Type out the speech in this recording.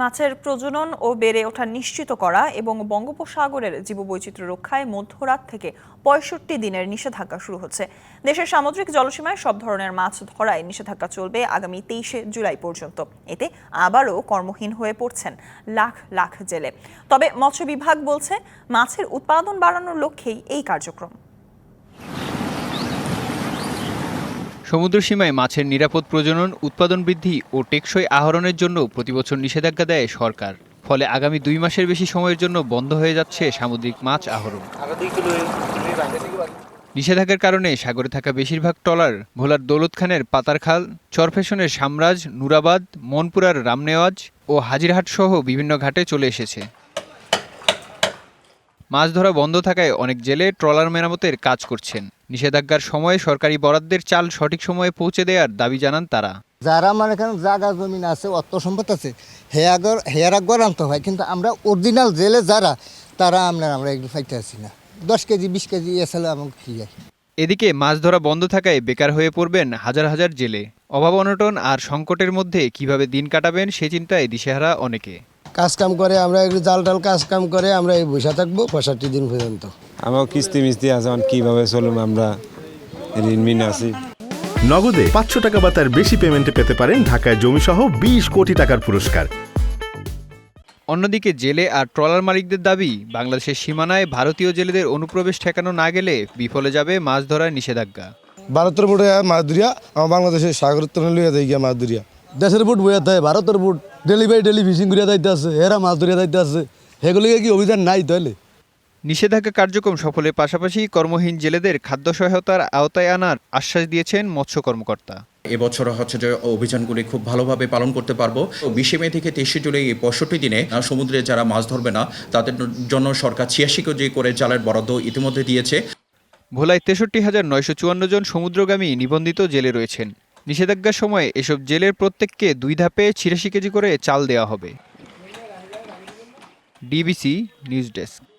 মাছের প্রজনন ও বেড়ে ওঠা নিশ্চিত করা এবং বঙ্গোপসাগরের জীববৈচিত্র্য রক্ষায় মধ্যরাত থেকে পঁয়ষট্টি দিনের নিষেধাজ্ঞা শুরু হচ্ছে। দেশের সামুদ্রিক জলসীমায় সব ধরনের মাছ ধরায় নিষেধাজ্ঞা চলবে আগামী তেইশে জুলাই পর্যন্ত। এতে আবারও কর্মহীন হয়ে পড়ছেন লাখ লাখ জেলে। তবে মৎস্য বিভাগ বলছে, মাছের উৎপাদন বাড়ানোর লক্ষ্যেই এই কার্যক্রম। সমুদ্র সীমায় মাছের নিরাপদ প্রজনন, উৎপাদন বৃদ্ধি ও টেকসই আহরণের জন্য প্রতিবছর নিষেধাজ্ঞা দেয় সরকার। ফলে আগামী দুই মাসের বেশি সময়ের জন্য বন্ধ হয়ে যাচ্ছে সামুদ্রিক মাছ আহরণ। নিষেধাজ্ঞার কারণে সাগরে থাকা বেশিরভাগ ট্রলার, ভোলার দৌলত খানের পাতারখাল চরফেশনের সামরাজ নুরাবাদ, মনপুরার রামনেওয়াজ ও হাজিরহাট সহ বিভিন্ন ঘাটে চলে এসেছে। মাছ ধরা বন্ধ থাকায় অনেক জেলে ট্রলার মেরামতের কাজ করছেন। নিষেধাজ্ঞার সময়ে সরকারি বরাদ্দের চাল সঠিক সময়ে পৌঁছে দেওয়ার দাবি জানান তারা। যারা মানে এখানে জায়গা জমিন আছে অর্থ সম্পদ আছে হেয়াগর হেয়ারাগর আনতে হয়। কিন্তু আমরা অরিজিনাল জেলে যারা তারা আমরা আমরা এগুলো পাইতে আসি না। দশ কেজি বিশ কেজি এসলে আমাকে কি এদিকে মাছ ধরা বন্ধ থাকায় বেকার হয়ে পড়বেন হাজার হাজার জেলে। অভাব অনটন আর সংকটের মধ্যে কীভাবে দিন কাটাবেন সে চিন্তায় দিশেহারা অনেকে। কাজ কাম করে আমরা একটু জাল টাল কাজ কাম করে আমরা এই বসে থাকব পঁয়ষট্টি দিন পর্যন্ত। আমার কিস্তি মিস্তি আছে কীভাবে চলুম আমরা ঋণ মিন আছি। নগদে পাঁচশো টাকা বা তার বেশি পেমেন্টে পেতে পারেন ঢাকায় জমিসহ বিশ কোটি টাকার পুরস্কার। অন্যদিকে জেলে আর ট্রলার মালিকদের দাবি বাংলাদেশের সীমানায় ভারতীয় জেলেদের অনুপ্রবেশ ঠেকানো না গেলে বিফলে যাবে মাছ ধরার নিষেধাজ্ঞা। ভারতের বুটে মাছ ধরিয়া আমার বাংলাদেশের সাগরের তলে লইয়া দেয় গিয়া মাছ ধরিয়া। দেশের বুট বইয়া দেয় ভারতের বুট। ডেলি বাই ডেলি ফিশিং করিয়া দায়িত্ব আছে এরা মাছ ধরিয়া দায়িত্ব আছে। সেগুলিকে কি অভিযান নাই তাহলে নিষেধাজ্ঞা কার্যক্রম সফলের পাশাপাশি কর্মহীন জেলেদের খাদ্য সহায়তার আওতায় আনার আশ্বাস দিয়েছেন মৎস্য কর্মকর্তা। এবছর হচ্ছে যে অভিযানগুলি খুব ভালোভাবে পালন করতে পারব। বিশে মে থেকে তেইশে জুলাই এই পঁয়ষট্টি দিনে সমুদ্রে যারা মাছ ধরবে না তাদের জন্য সরকার ছিয়াশি কেজি করে জালের বরাদ্দ ইতিমধ্যে দিয়েছে। ভোলায় তেষট্টি হাজার নয়শো চুয়ান্ন জন সমুদ্রগামী নিবন্ধিত জেলে রয়েছেন। নিষেধাজ্ঞার সময় এসব জেলের প্রত্যেককে দুই ধাপে ছিয়াশি কেজি করে চাল দেওয়া হবে। DBC news desk.